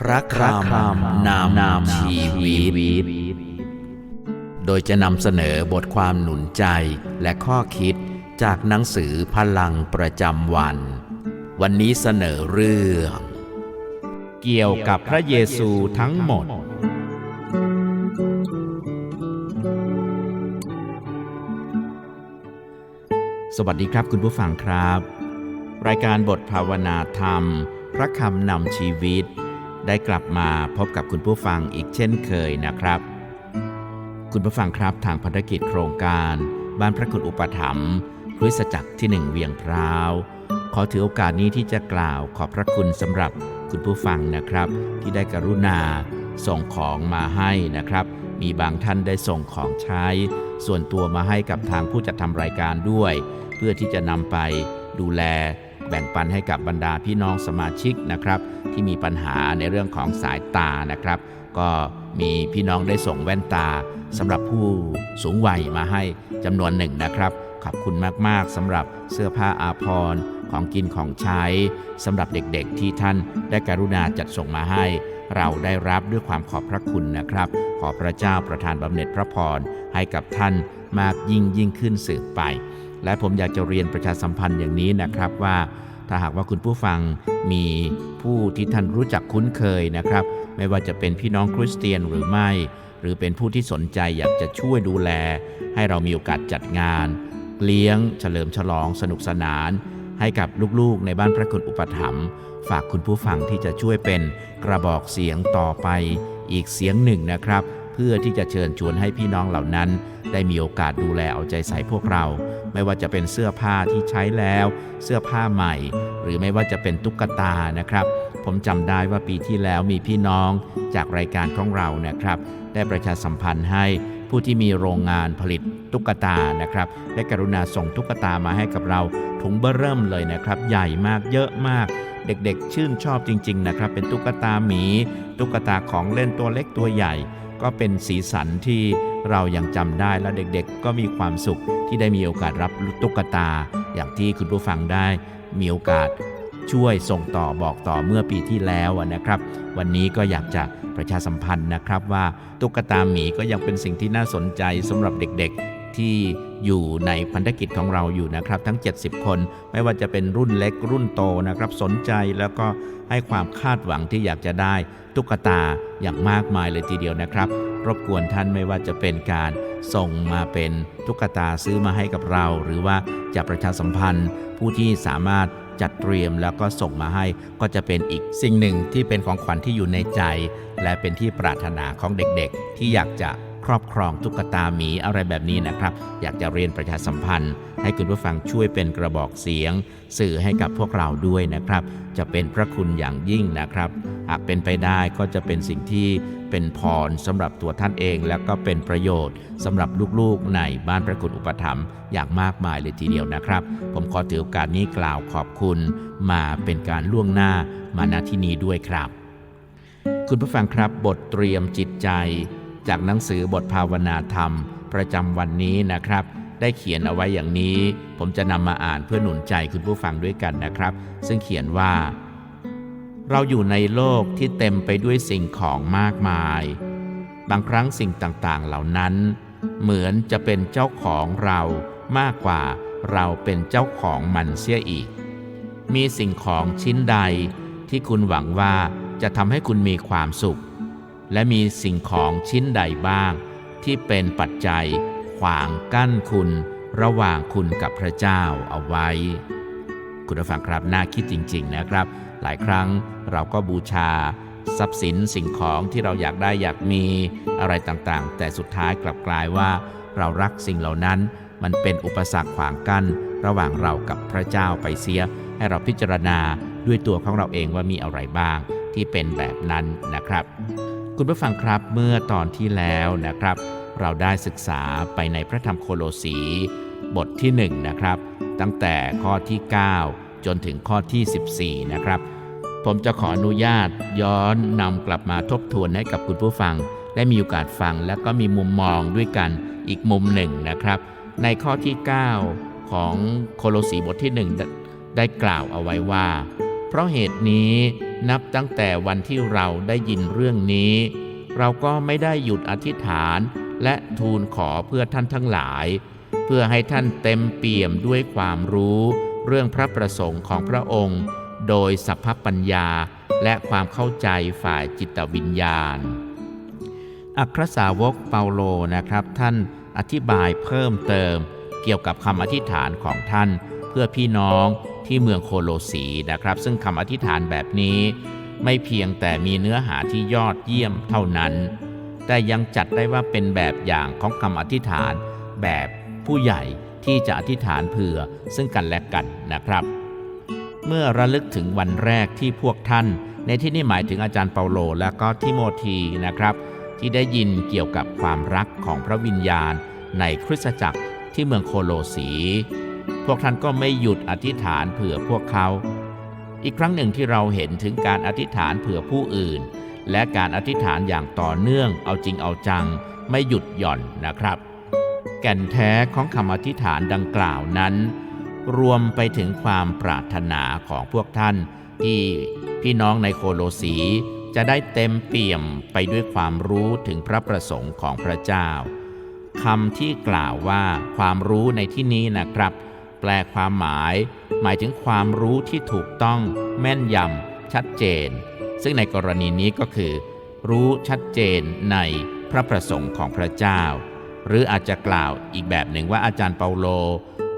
พระคำนามนามชีวิต โดยจะนำเสนอบทความหนุนใจและข้อคิดจากหนังสือพลังประจำวัน วันนี้เสนอเรื่อง เกี่ยวกับพระเยซูทั้งหมด สวัสดีครับคุณผู้ฟังครับ รายการบทภาวนาธรรม พระคำนำชีวิต ได้กลับมาพบกับคุณผู้ฟังอีกเช่นเคยนะครับ คุณผู้ฟังครับทางภารกิจโครงการบ้านพระคุณอุปถัมภ์คริสจักรที่หนึ่งเวียงพร้าว ขอถือโอกาสนี้ที่จะกล่าวขอบพระคุณสำหรับคุณผู้ฟังนะครับ ที่ได้กรุณาส่งของมาให้นะครับ มีบางท่านได้ส่งของใช้ ส่วนตัวมาให้กับทางผู้จัดทำรายการด้วย เพื่อที่จะนำไปดูแล แบ่งปันให้กับบรรดาพี่น้องสมาชิกนะครับ ที่มีปัญหาในเรื่องของสายตานะครับ ก็มีพี่น้องได้ส่งแว่นตาสำหรับผู้สูงวัยมาให้จำนวนหนึ่งนะครับ ขอบคุณมากๆสำหรับเสื้อผ้าอาภรณ์ของกินของใช้สำหรับเด็กๆที่ท่านได้กรุณาจัดส่งมาให้ เราได้รับด้วยความขอบพระคุณนะครับ ขอพระเจ้าประทานบำเหน็จพระพรให้กับท่านมากยิ่งยิ่งขึ้นสืบไป และผมอยากจะเรียนประชาสัมพันธ์อย่างนี้นะครับว่าถ้าหากว่าคุณผู้ฟังมีผู้ที่ท่านรู้จักคุ้นเคยนะครับ ไม่ว่าจะเป็นพี่น้องคริสเตียนหรือไม่ หรือเป็นผู้ที่สนใจอยากจะช่วยดูแล ให้เรามีโอกาสจัดงาน เลี้ยง เฉลิมฉลองสนุกสนาน ให้กับลูกๆ ในบ้านพระคุณอุปถัมภ์ฝากคุณผู้ฟังที่จะช่วยเป็นกระบอกเสียงต่อไป อีกเสียงหนึ่งนะครับ เพื่อที่จะเชิญชวนให้พี่น้องเหล่านั้น ได้มีโอกาสดูแลเอาใจใส่พวกเรา ไม่ว่าจะเป็นเสื้อผ้าที่ใช้แล้ว เสื้อผ้าใหม่ หรือไม่ว่าจะเป็นตุ๊กตานะครับ ผมจำได้ว่าปีที่แล้วมีพี่น้องจากรายการของเรานะครับ ได้ประชาสัมพันธ์ให้ผู้ที่มีโรงงานผลิตตุ๊กตานะครับ ได้กรุณาส่งตุ๊กตามาให้กับเราถุงเบ้อเริ่มเลยนะครับ ใหญ่มากเยอะมากเด็กๆ ชื่นชอบจริง ๆ นะครับ เป็นตุ๊กตาหมี ตุ๊กตาของเล่นตัวเล็กตัวใหญ่ ก็เป็นสีสันที่เรายังจำได้และเด็กๆ ก็มีความสุขที่ได้มีโอกาสรับตุ๊กตา อย่างที่คุณผู้ฟังได้ มีโอกาสช่วยส่งต่อบอกต่อเมื่อปีที่แล้วนะครับ วันนี้ก็อยากจะประชาสัมพันธ์นะครับว่าตุ๊กตาหมีก็ยังเป็นสิ่งที่น่าสนใจสำหรับเด็กๆ ที่อยู่ในพันธกิจของเราอยู่นะครับ ทั้ง 70 คน ไม่ว่าจะเป็นรุ่นเล็กรุ่นโตนะครับ สนใจแล้วก็ ให้ความคาดหวังที่อยากจะได้ตุ๊กตาอย่างมากมายเลยทีเดียวนะครับ รบกวนท่านไม่ว่าจะเป็นการส่งมาเป็นตุ๊กตาซื้อมาให้กับเรา หรือว่าจะประชาสัมพันธ์ ผู้ที่สามารถจัดเตรียมแล้วก็ส่งมาให้ก็จะเป็นอีกสิ่งหนึ่งที่เป็นของขวัญที่อยู่ในใจ และเป็นที่ปรารถนาของเด็กๆ ที่อยากจะครอบครองตุ๊กตาหมีอะไรแบบนี้นะครับ อยากจะเรียนประชาสัมพันธ์ ให้คุณผู้ฟังช่วยเป็นกระบอกเสียง สื่อให้กับพวกเราด้วยนะครับ จะเป็นพระคุณอย่างยิ่งนะครับ หากเป็นไปได้ก็จะเป็นสิ่งที่เป็นพรสำหรับตัวท่านเอง แล้วก็เป็นประโยชน์สำหรับลูกๆในบ้านพระคุณอุปถัมภ์อย่างมากมายเลยทีเดียวนะครับ ผมขอถือโอกาสนี้กล่าวขอบคุณ มาเป็นการล่วงหน้ามาณที่นี้ด้วยครับ คุณผู้ฟังครับบทเตรียมจิตใจ จากหนังสือบทภาวนาธรรม ประจำวันนี้นะครับ ได้เขียนเอาไว้อย่างนี้ ผมจะนำมาอ่านเพื่อหนุนใจคุณผู้ฟังด้วยกันนะครับ ซึ่งเขียนว่า เราอยู่ในโลกที่เต็มไปด้วยสิ่งของมากมาย บางครั้งสิ่งต่างๆเหล่านั้น เหมือนจะเป็นเจ้าของเรามากกว่าเราเป็นเจ้าของมันเสียอีก มีสิ่งของชิ้นใดที่คุณหวังว่าจะทำให้คุณมีความสุข และมีสิ่งของชิ้นใดบ้าง ที่เป็นปัจจัย ขวางกั้นคุณระหว่างคุณกับพระเจ้าเอาไว้ คุณผู้ฟังครับน่าคิดจริง ๆนะครับ หลายครั้งเราก็บูชาทรัพย์สินสิ่งของที่เราอยากได้อยากมีอะไรต่างๆ แต่สุดท้ายกลับกลายว่า เรารักสิ่งเหล่านั้น มันเป็นอุปสรรคขวางกั้น ระหว่างเรากับพระเจ้าไปเสีย ให้เราพิจารณาด้วยตัวของเราเองว่ามีอะไรบ้างที่เป็นแบบนั้นนะครับ คุณผู้ฟังครับเมื่อตอนที่แล้วนะครับ เราได้ศึกษาไปในพระธรรมโคโลสี บทที่ 1 นะครับ ตั้งแต่ข้อที่ 9 จนถึงข้อที่ 14 นะครับ ผมจะขออนุญาตย้อนนำกลับมาทบทวนให้กับคุณผู้ฟัง ได้มีโอกาสฟังและก็มีมุมมองด้วยกันอีกมุมหนึ่งนะครับ ในข้อที่ 9 ของโคโลสีบทที่ 1 ได้ได้กล่าวเอาไว้ว่า เพราะเหตุนี้นับตั้งแต่วันที่เราได้ยินเรื่องนี้ เราก็ไม่ได้หยุดอธิษฐาน และทูลขอเพื่อท่านทั้งหลาย เพื่อให้ท่านเต็มเปี่ยมด้วยความรู้ เรื่องพระประสงค์ของพระองค์ โดยสัพพปัญญาและความเข้าใจฝ่ายจิตวิญญาณ อัครสาวกเปาโลนะครับ ท่านอธิบายเพิ่มเติม เกี่ยวกับคำอธิษฐานของท่าน เพื่อพี่น้องที่เมืองโคโลสีนะครับ ซึ่งคำอธิษฐานแบบนี้ ไม่เพียงแต่มีเนื้อหาที่ยอดเยี่ยมเท่านั้น แต่ยังจัดได้ว่าเป็นแบบอย่างของคำอธิษฐาน แบบผู้ใหญ่ที่จะอธิษฐานเผื่อซึ่งกันและกันนะครับ เมื่อระลึกถึงวันแรกที่พวกท่าน ในที่นี้หมายถึงอาจารย์เปาโลและก็ทิโมธีนะครับ ที่ได้ยินเกี่ยวกับความรักของพระวิญญาณ ในคริสตจักรที่เมืองโคโลสี พวกท่านก็ไม่หยุดอธิษฐานเผื่อพวกเขา อีกครั้งหนึ่งที่เราเห็นถึงการอธิษฐานเผื่อผู้อื่น และการอธิษฐานอย่างต่อเนื่องเอาจริงเอาจังไม่หยุดหย่อนนะครับ แก่นแท้ของคำอธิษฐานดังกล่าวนั้น รวมไปถึงความปรารถนาของพวกท่าน ที่พี่น้องในโคโลสีจะได้เต็มเปี่ยมไปด้วยความรู้ถึงพระประสงค์ของพระเจ้าคำที่กล่าวว่าความรู้ในที่นี้นะครับ แปลความหมาย หมายถึงความรู้ที่ถูกต้องแม่นยำชัดเจน ซึ่งในกรณีนี้ก็คือ รู้ชัดเจนในพระประสงค์ของพระเจ้า หรืออาจจะกล่าวอีกแบบหนึ่งว่าอาจารย์เปาโล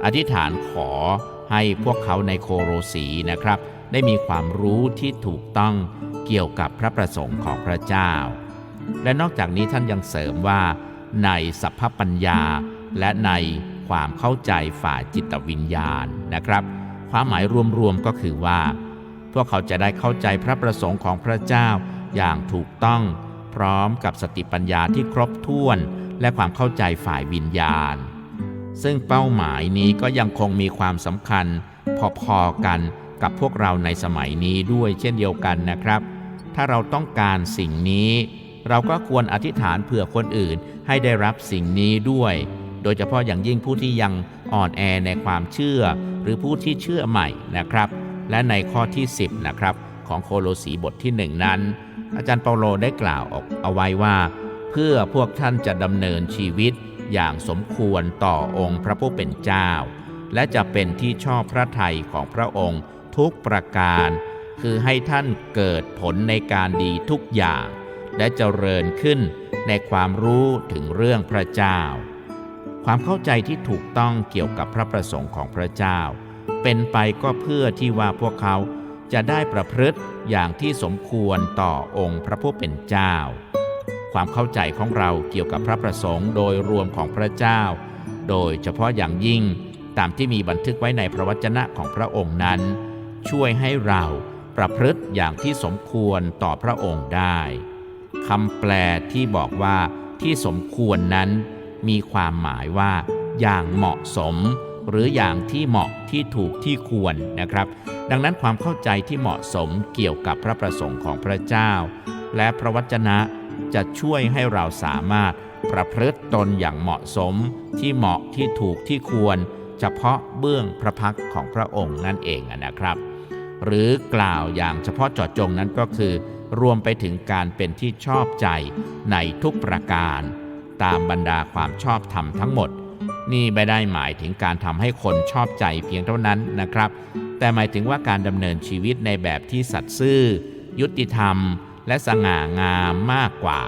อธิษฐานขอให้พวกเขาในโคโรสีนะครับ ได้มีความรู้ที่ถูกต้องเกี่ยวกับพระประสงค์ของพระเจ้า และนอกจากนี้ท่านยังเสริมว่า ในสัพพปัญญาและในความเข้าใจฝ่ายจิตวิญญาณนะครับ ความหมายรวมๆก็คือว่า วกเขาจะได้เข้าใจพระประสงค์ของพระเจ้าอย่างถูกต้อง พร้อมกับสติปัญญาที่ครบถ้วน และความเข้าใจฝ่ายวิญญาณ ซึ่งเป้าหมายนี้ก็ยังคงมีความสำคัญ พอๆกันกับพวกเราในสมัยนี้ด้วยเช่นเดียวกันนะครับ ถ้าเราต้องการสิ่งนี้ เราก็ควรอธิษฐานเผื่อคนอื่นให้ได้รับสิ่งนี้ด้วย โดยเฉพาะอย่างยิ่งผู้ที่ยังอ่อนแอในความเชื่อ หรือผู้ที่เชื่อใหม่นะครับ และในข้อที่ 10 นะครับ ของโคโลสีบทที่หนึ่งนั้น อาจารย์เปาโลได้กล่าวออกเอาไว้ว่า เพื่อพวกท่านจะดำเนินชีวิตอย่างสมควรต่อองค์พระผู้เป็นเจ้า และจะเป็นที่ชอบพระทัยของพระองค์ทุกประการ คือให้ท่านเกิดผลในการดีทุกอย่าง และเจริญขึ้นในความรู้ถึงเรื่องพระเจ้า ความเข้าใจที่ถูกต้องเกี่ยวกับพระประสงค์ของพระเจ้า เป็นไปก็เพื่อที่ว่าพวกเขาจะได้ประพฤติอย่างที่สมควรต่อองค์พระผู้เป็นเจ้า ความเข้าใจของเราเกี่ยวกับพระประสงค์โดยรวมของพระเจ้า โดยเฉพาะอย่างยิ่งตามที่มีบันทึกไว้ในพระวจนะของพระองค์นั้น ช่วยให้เราประพฤติอย่างที่สมควรต่อพระองค์ได้คำแปลที่บอกว่าที่สมควรนั้น มีความหมายว่า อย่างเหมาะสม หรืออย่างที่เหมาะที่ถูกที่ควรนะครับ ดังนั้นความเข้าใจที่เหมาะสมเกี่ยวกับพระประสงค์ของพระเจ้า และพระวจนะจะช่วยให้เราสามารถประพฤติตนอย่างเหมาะสม ที่เหมาะที่ถูกที่ควร เฉพาะเบื้องพระพักของพระองค์นั่นเองนะครับ หรือกล่าวอย่างเฉพาะเจาะจงนั้นก็คือ รวมไปถึงการเป็นที่ชอบใจในทุกประการ ตามบรรดาความชอบธรรมทั้งหมด นี่ไม่ได้หมายถึงการทำให้คนชอบใจเพียงเท่านั้นนะครับ แต่หมายถึงว่าการดำเนินชีวิตในแบบที่สัตย์ซื่อ ยุติธรรม และสง่างามมากกว่า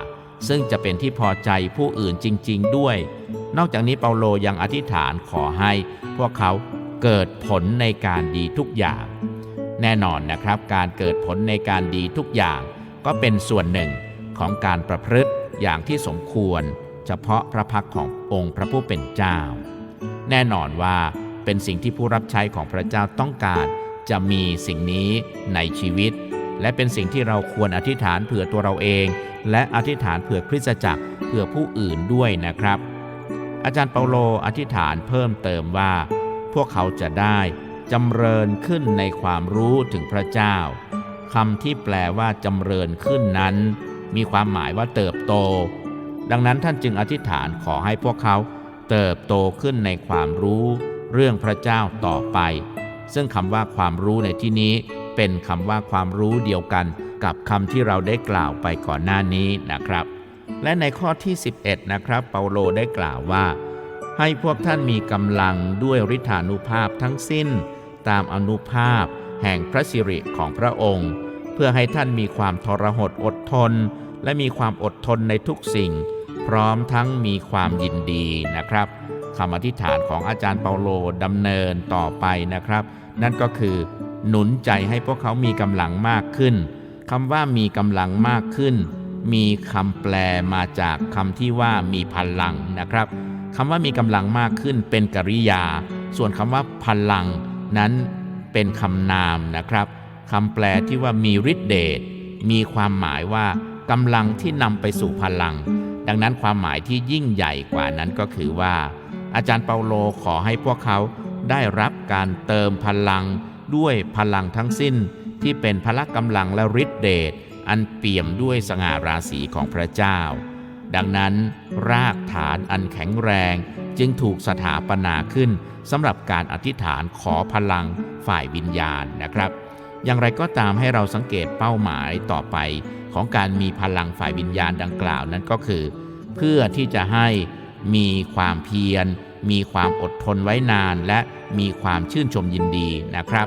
ซึ่งจะเป็นที่พอใจผู้อื่นจริง ๆ ด้วย นอกจากนี้เปาโลยังอธิษฐานขอให้ พวกเขาเกิดผลในการดีทุกอย่าง แน่นอนนะครับ การเกิดผลในการดีทุกอย่าง ก็เป็นส่วนหนึ่งของการประพฤติอย่างที่สมควร เฉพาะพระพักขององค์พระผู้เป็นเจ้า แน่นอนว่าเป็นสิ่งที่ผู้รับใช้ของพระเจ้าต้องการ จะมีสิ่งนี้ในชีวิต และเป็นสิ่งที่เราควรอธิษฐานเผื่อตัวเราเอง และอธิษฐานเผื่อคริสตจักรเผื่อผู้อื่นด้วยนะครับ อาจารย์เปาโลอธิษฐานเพิ่มเติมว่า พวกเขาจะได้จำเริญขึ้นในความรู้ถึงพระเจ้าคำที่แปลว่าจำเริญขึ้นนั้น มีความหมายว่าเติบโต ดังนั้นท่านจึงอธิษฐานขอให้พวกเขาเติบโตขึ้นในความรู้เรื่องพระเจ้าต่อไป ซึ่งคำว่าความรู้ในที่นี้เป็นคำว่าความรู้เดียวกันกับคำที่เราได้กล่าวไปก่อนหน้านี้นะครับ และในข้อที่ 11 นะครับ เปาโลได้กล่าวว่า ให้พวกท่านมีกำลังด้วยฤทธานุภาพทั้งสิ้น ตามอนุภาพแห่งพระสิริของพระองค์ เพื่อให้ท่านมีความทรหดอดทน และมีความอดทนในทุกสิ่ง พร้อมทั้งมีความยินดีนะครับคำอธิษฐานของอาจารย์เปาโลดำเนินต่อไปนะครับ นั่นก็คือ หนุนใจให้พวกเขามีกำลังมากขึ้นคำว่ามีกำลังมากขึ้น มีคำแปลมาจากคำที่ว่ามีพลังนะครับคำว่ามีกำลังมากขึ้นเป็นกริยา ส่วนคำว่าพลังนั้นเป็นคำนามนะครับคำแปลที่ว่ามีฤทธิเดชมีความหมายว่ากำลังที่นำไปสู่พลัง ดังนั้นความหมายที่ยิ่งใหญ่กว่านั้นก็คือว่า อาจารย์เปาโลขอให้พวกเขาได้รับการเติมพลังด้วยพลังทั้งสิ้นที่เป็นพละกำลังและฤทธิเดชอันเปี่ยมด้วยสง่าราศีของพระเจ้า ดังนั้น รากฐานอันแข็งแรงจึงถูกสถาปนาขึ้นสำหรับการอธิษฐานขอพลังฝ่ายวิญญาณนะครับ อย่างไรก็ตามให้เราสังเกตเป้าหมายต่อไป ของการมีพลังฝ่ายวิญญาณดังกล่าวนั้นก็คือ เพื่อที่จะให้มีความเพียร มีความอดทนไว้นาน และมีความชื่นชมยินดีนะครับ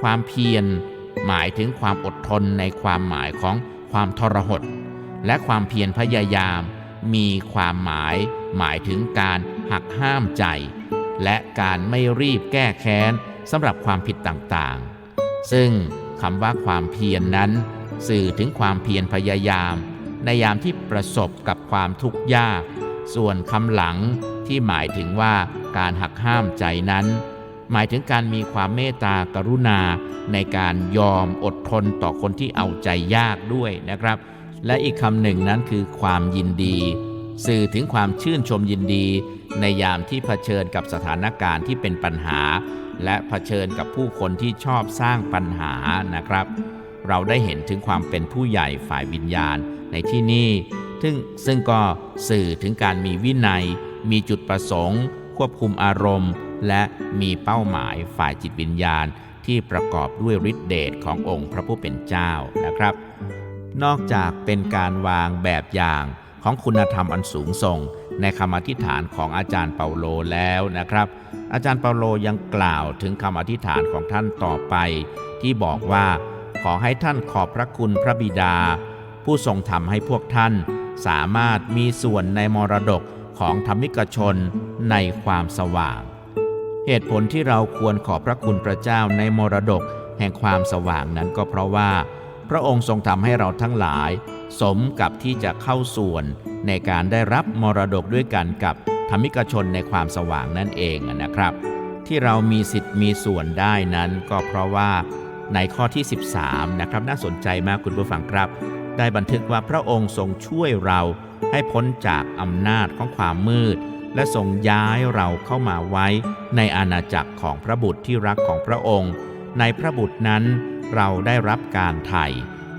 ความเพียรหมายถึงความอดทนในความหมายของความทรหด และความเพียรพยายาม มีความหมาย หมายถึงการหักห้ามใจ และการไม่รีบแก้แค้นสำหรับความผิดต่างๆ ซึ่งคำว่าความเพียรนนั้น สื่อถึงความเพียรพยายาม ในยามที่ประสบกับความทุกข์ยาก ส่วนคำหลังที่หมายถึงว่าการหักห้ามใจนั้น หมายถึงการมีความเมตตากรุณา ในการยอมอดทนต่อคนที่เอาใจยากด้วยนะครับ และอีกคำหนึ่งนั้นคือความยินดี สื่อถึงความชื่นชมยินดี ในยามที่เผชิญกับสถานการณ์ที่เป็นปัญหา และเผชิญกับผู้คนที่ชอบสร้างปัญหานะครับ เราได้เห็นถึงความเป็นผู้ใหญ่ฝ่ายวิญญาณในที่นี่ซึ่งซึ่งก็สื่อถึงการมีวินัย มีจุดประสงค์ ควบคุมอารมณ์ และมีเป้าหมายฝ่ายจิตวิญญาณ ที่ประกอบด้วยฤทธิเดชขององค์พระผู้เป็นเจ้านะครับ นอกจากเป็นการวางแบบอย่างของคุณธรรมอันสูงส่ง ในคำอธิษฐานของอาจารย์เปาโลแล้วนะครับ อาจารย์เปาโลยังกล่าวถึงคำอธิษฐานของท่านต่อไป ที่บอกว่า ขอให้ท่านขอบพระคุณพระบิดา ผู้ทรงทำให้พวกท่าน สามารถมีส่วนในมรดกของธรรมิกชนในความสว่าง เหตุผลที่เราควรขอบพระคุณพระเจ้าในมรดกแห่งความสว่างนั้นก็เพราะว่า พระองค์ทรงทำให้เราทั้งหลาย สมกับที่จะเข้าส่วนในการได้รับมรดกด้วยกันกับธรรมิกชนในความสว่างนั่นเองนะครับ ที่เรามีสิทธิ์มีส่วนได้นั้นก็เพราะว่า ในข้อที่ 13 นะครับ น่าสนใจมากคุณผู้ฟังครับ ได้บันทึกว่าพระองค์ทรงช่วยเราให้พ้นจากอำนาจของความมืด และทรงย้ายเราเข้ามาไว้ ในอาณาจักรของพระบุตรที่รักของพระองค์ ในพระบุตรนั้นเราได้รับการไถ่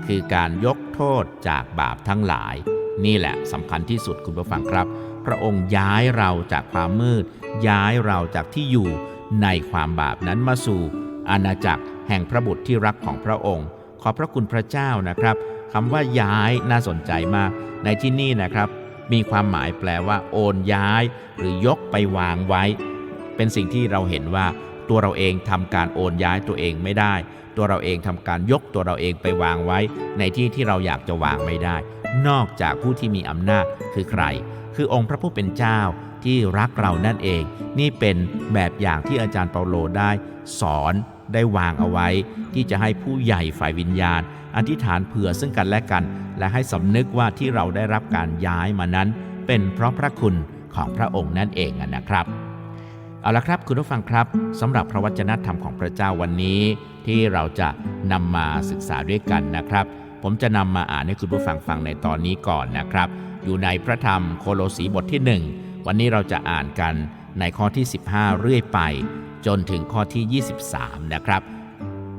คือการยกโทษจากบาปทั้งหลาย นี่แหละสำคัญที่สุดคุณผู้ฟังครับ พระองค์ย้ายเราจากความมืด ย้ายเราจากที่อยู่ในความบาปนั้นมาสู่อาณาจักร แห่งพระบุตรที่รักของพระองค์ ขอพระคุณพระเจ้านะครับคำว่าย้ายน่าสนใจมาก ในที่นี่นะครับ มีความหมายแปลว่า โอนย้าย หรือยกไปวางไว้ เป็นสิ่งที่เราเห็นว่าตัวเราเองทำการโอนย้ายตัวเองไม่ได้ ตัวเราเองทำการยกตัวเราเองไปวางไว้ ในที่ที่เราอยากจะวางไม่ได้ นอกจากผู้ที่มีอำนาจคือใคร คือองค์พระผู้เป็นเจ้าที่รักเรานั่นเอง นี่เป็นแบบอย่างที่อาจารย์เปาโลได้สอน ได้วางเอาไว้ ที่จะให้ผู้ใหญ่ฝ่ายวิญญาณ อธิษฐานเผื่อซึ่งกันและกัน และให้สำนึกว่าที่เราได้รับการย้ายมานั้น เป็นเพราะพระคุณของพระองค์นั่นเองนะครับเอาละครับคุณผู้ฟังครับสำหรับพระวจนะธรรมของพระเจ้าวันนี้ ที่เราจะนำมาศึกษาด้วยกันนะครับ ผมจะนำมาอ่านให้คุณผู้ฟังฟังในตอนนี้ก่อนนะครับ อยู่ในพระธรรมโคโลสีบทที่ 1 วันนี้เราจะอ่านกันในข้อที่ 15 เรื่อยไป จนถึงข้อที่ 23 นะครับ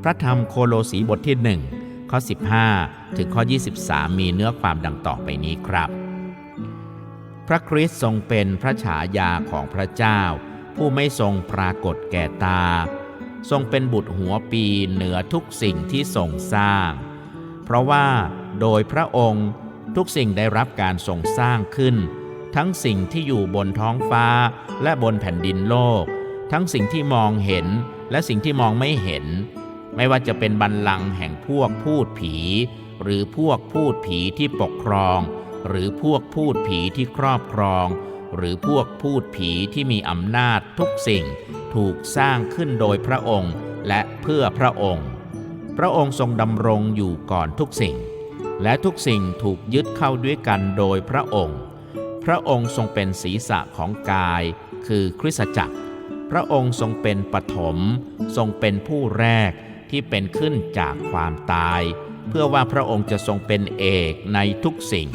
พระธรรมโคโลสีบทที่ 1 ข้อ 15 ถึงข้อ 23 มีเนื้อความดังต่อไปนี้ครับ พระคริสต์ทรงเป็นพระฉายาของพระเจ้า ผู้ไม่ทรงปรากฏแก่ตา ทรงเป็นบุตรหัวปีเหนือทุกสิ่งที่ทรงสร้าง เพราะว่าโดยพระองค์ทุกสิ่งได้รับการทรงสร้างขึ้น ทั้งสิ่งที่อยู่บนท้องฟ้าและบนแผ่นดินโลก ทั้งสิ่งที่มองเห็นและสิ่งที่มองไม่เห็น ไม่ว่าจะเป็นบัลลังก์แห่งพวกพูดผี หรือพวกพูดผีที่ปกครอง หรือพวกพูดผีที่ครอบครอง หรือพวกพูดผีที่มีอำนาจทุกสิ่ง ถูกสร้างขึ้นโดยพระองค์และเพื่อพระองค์ พระองค์ทรงดำรงอยู่ก่อนทุกสิ่ง และทุกสิ่งถูกยึดเข้าด้วยกันโดยพระองค์ พระองค์ทรงเป็นศีรษะของกาย คือคริสตจักร พระองค์ทรงเป็นปฐมทรงเป็นผู้แรกที่เป็นขึ้นจากความตาย เพื่อว่าพระองค์จะทรงเป็นเอกในทุกสิ่ง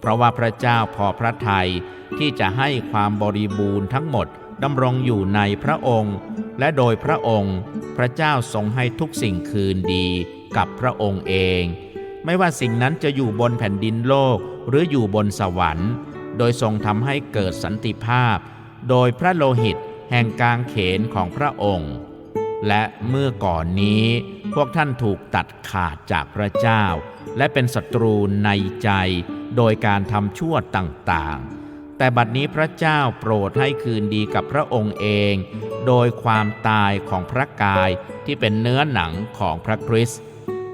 เพราะว่าพระเจ้าพอพระทัยที่จะให้ความบริบูรณ์ทั้งหมดดำรงอยู่ในพระองค์ และโดยพระองค์ พระเจ้าทรงให้ทุกสิ่งคืนดีกับพระองค์เอง ไม่ว่าสิ่งนั้นจะอยู่บนแผ่นดินโลกหรืออยู่บนสวรรค์ โดยทรงทำให้เกิดสันติภาพ โดยพระโลหิต แห่งกางเขนของพระองค์ และเมื่อก่อนนี้พวกท่านถูกตัดขาดจากพระเจ้า และเป็นศัตรูในใจโดยการทำชั่วต่างๆ แต่บัดนี้พระเจ้าโปรดให้คืนดีกับพระองค์เอง โดยความตายของพระกายที่เป็นเนื้อหนังของพระคริสต์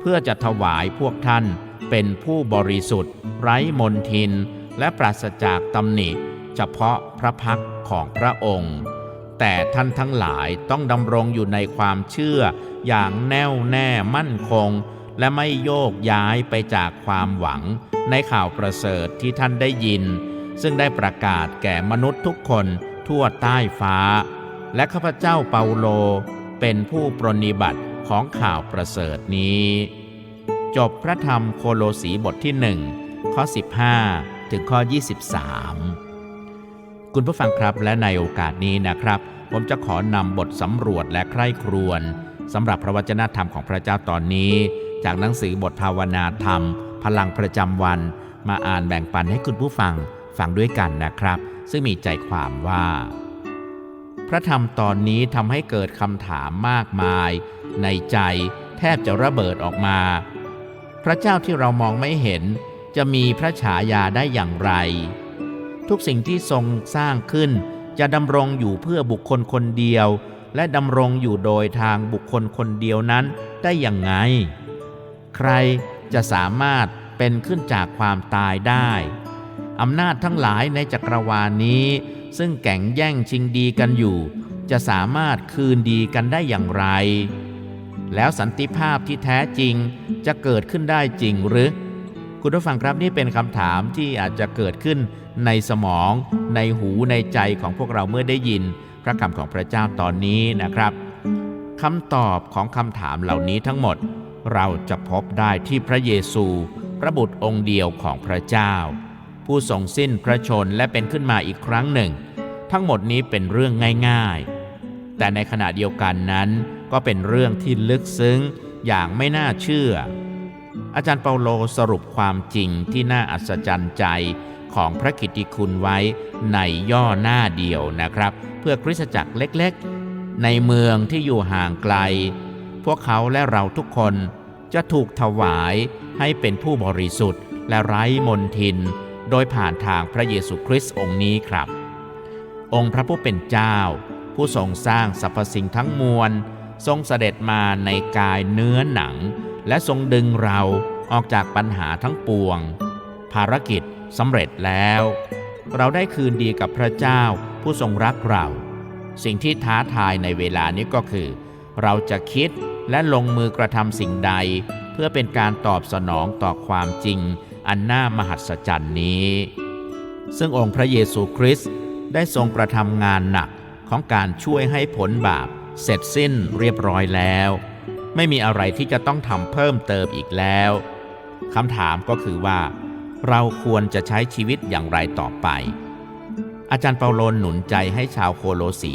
เพื่อจะถวายพวกท่านเป็นผู้บริสุทธิ์ ไร้มนทิน และปราศจากตำหนิ เฉพาะพระพักของพระองค์ แต่ท่านทั้งหลายต้องดำรงอยู่ในความเชื่อ อย่างแน่วแน่มั่นคง และไม่โยกย้ายไปจากความหวัง ในข่าวประเสริฐที่ท่านได้ยิน ซึ่งได้ประกาศแก่มนุษย์ทุกคนทั่วใต้ฟ้า และข้าพเจ้าเปาโล เป็นผู้ปรนนิบัติของข่าวประเสริฐนี้ จบพระธรรมโคโลสีบทที่หนึ่งข้อ 15 ถึงข้อ 23 คุณผู้ฟังครับและในโอกาสนี้นะครับ ผมจะขอนำบทสำรวจและใคร่ครวญสำหรับพระวจนะธรรมของพระเจ้าตอนนี้ จากหนังสือบทภาวนาธรรม พลังประจำวัน มาอ่านแบ่งปันให้คุณผู้ฟังฟังด้วยกันนะครับ ซึ่งมีใจความว่า พระธรรมตอนนี้ทำให้เกิดคำถามมากมาย ในใจแทบจะระเบิดออกมา พระเจ้าที่เรามองไม่เห็น จะมีพระฉายาได้อย่างไร ทุกสิ่งที่ทรงสร้างขึ้น จะดำรงอยู่เพื่อบุคคลคนเดียว และดำรงอยู่โดยทางบุคคลคนเดียวนั้นได้อย่างไง ใครจะสามารถเป็นขึ้นจากความตายได้อำนาจทั้งหลายในจักรวาลนี้ ซึ่งแข่งแย่งชิงดีกันอยู่ จะสามารถคืนดีกันได้อย่างไร แล้วสันติภาพที่แท้จริงจะเกิดขึ้นได้จริงหรือ คุณผู้ฟังครับนี่เป็นคำถามที่อาจจะเกิดขึ้นในสมอง ในหูในใจของพวกเราเมื่อได้ยิน พระคำของพระเจ้าตอนนี้นะครับคำตอบของคำถามเหล่านี้ทั้งหมด เราจะพบได้ที่พระเยซู พระบุตรองค์เดียวของพระเจ้า ผู้ทรงสิ้นพระชนและเป็นขึ้นมาอีกครั้งหนึ่ง ทั้งหมดนี้เป็นเรื่องง่าย ๆ แต่ในขณะเดียวกันนั้น ก็เป็นเรื่องที่ลึกซึ้งอย่างไม่น่าเชื่อ อาจารย์เปาโลสรุปความจริงที่น่าอัศจรรย์ใจของพระกิตติคุณไว้ในย่อหน้าเดียวนะครับ เพื่อคริสตจักรเล็กๆ ในเมืองที่อยู่ห่างไกล พวกเขาและเราทุกคนจะถูกถวายให้เป็นผู้บริสุทธิ์และไร้มนทิน โดยผ่านทางพระเยซูคริสต์องค์นี้ครับ องค์พระผู้เป็นเจ้า ผู้ทรงสร้างสรรพสิ่งทั้งมวล ทรงเสด็จมาในกายเนื้อหนัง และทรงดึงเราออกจากปัญหาทั้งปวง ภารกิจสำเร็จแล้ว เราได้คืนดีกับพระเจ้าผู้ทรงรักเรา สิ่งที่ท้าทายในเวลานี้ก็คือ เราจะคิดและลงมือกระทำสิ่งใด เพื่อเป็นการตอบสนองต่อความจริง อันน่ามหัศจรรย์นี้ ซึ่งองค์พระเยซูคริสต์ได้ทรงกระทำงานหนักของการช่วยให้ผลบาปเสร็จสิ้นเรียบร้อยแล้ว ไม่มีอะไรที่จะต้องทำเพิ่มเติมอีกแล้วคำถามก็คือว่า เราควรจะใช้ชีวิตอย่างไรต่อไป อาจารย์เปาโลหนุนใจให้ชาวโคโลสี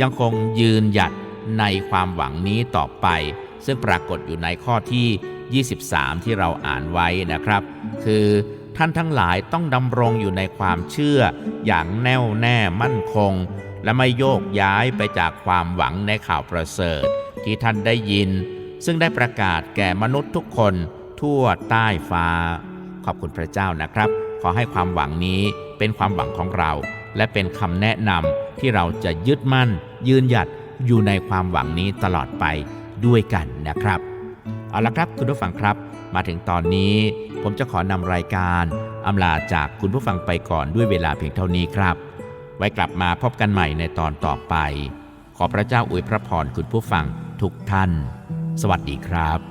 ยังคงยืนหยัดในความหวังนี้ต่อไป ซึ่งปรากฏอยู่ในข้อที่ 23 ที่เราอ่านไว้นะครับ คือท่านทั้งหลายต้องดำรงอยู่ในความเชื่ออย่างแน่วแน่มั่นคง และไม่โยกย้ายไปจากความหวังในข่าวประเสริฐ ที่ท่านได้ยิน ซึ่งได้ประกาศแก่มนุษย์ทุกคนทั่วใต้ฟ้า ขอบคุณพระเจ้านะครับ ขอให้ความหวังนี้เป็นความหวังของเรา และเป็นคำแนะนำที่เราจะยึดมั่น ยืนหยัดอยู่ในความหวังนี้ตลอดไปด้วยกันนะครับ เอาละครับคุณผู้ฟังครับ มาถึงตอนนี้ผมจะขอนำรายการอำลาจากคุณผู้ฟังไปก่อนด้วยเวลาเพียงเท่านี้ครับ ไว้กลับมาพบกันใหม่ในตอนต่อไป ขอพระเจ้าอวยพระพรคุณผู้ฟัง ทุกท่าน สวัสดีครับ